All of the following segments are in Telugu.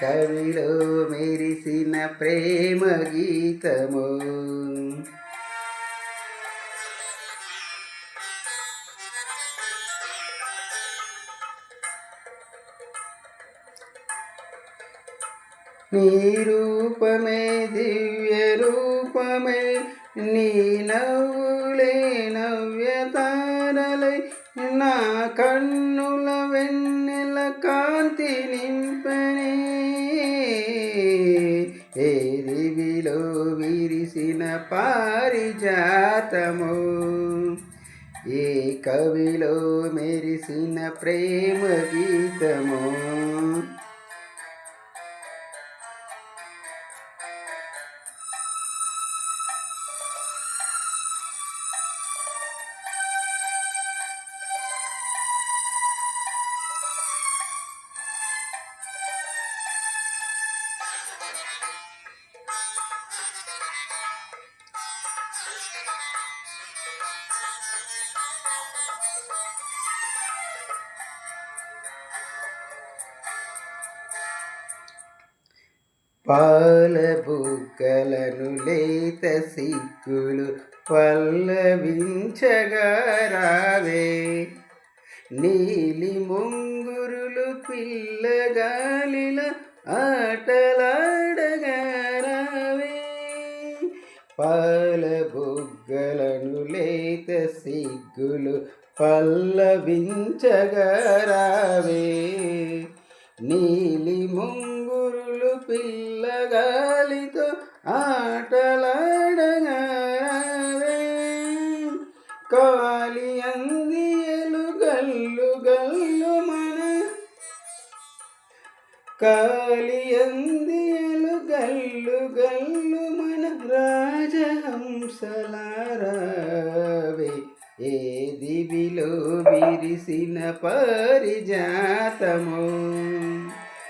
కవిలో మెరిసిన ప్రేమ గీతము. నీ రూపమే దివ్య రూపమే నీ నవ్వులే నవ్యతారలై నా కన్ను పారిజాతము ఏ కవిలో మెరిసిన ప్రేమ గీతము Thank you. బుగ్గలను లేత సిక్కులు పల్లవించగరావే నీలి ముంగురులు పిల్లగాలిల ఆటలాడగరావే పాల బుగ్గలను లేత సిగ్గులు పల్లవించగరావే నీలి ముంగురులు పిల్లగాలితో ఆటలాడగారే. కాలి అందియలు గల్లు గల్లు మన కాలి అందియలు గల్లు గల్లు మన రాజహంసలారావే. ఏ దివిలో విరిసిన పరిజాతము?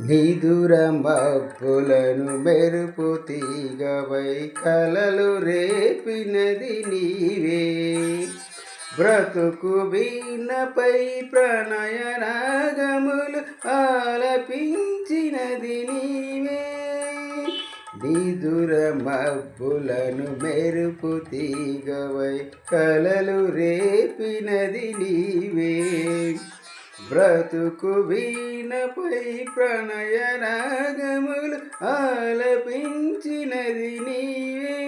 నిదుర మబ్బులను మెరుపు తీగవై కలలు రేపినది నీవే. బ్రతుకు వీణపై ప్రణయ రాగములు ఆలపించినది నీవే. నిదుర మబ్బులను మెరుపు తీగవై కలలు రేపినది నీవే. బ్రతుకు వీణపై ప్రణయ రాగములు ఆలపించినది నీవే.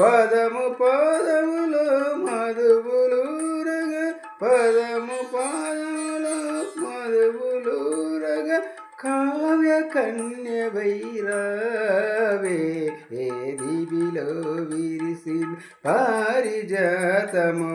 పదము పదములో మధువులూరగ పదము పదములో మధువులూరగ కావ్య కన్య వైరావే. ఏ దివిలో విరిసి పారిజాతము.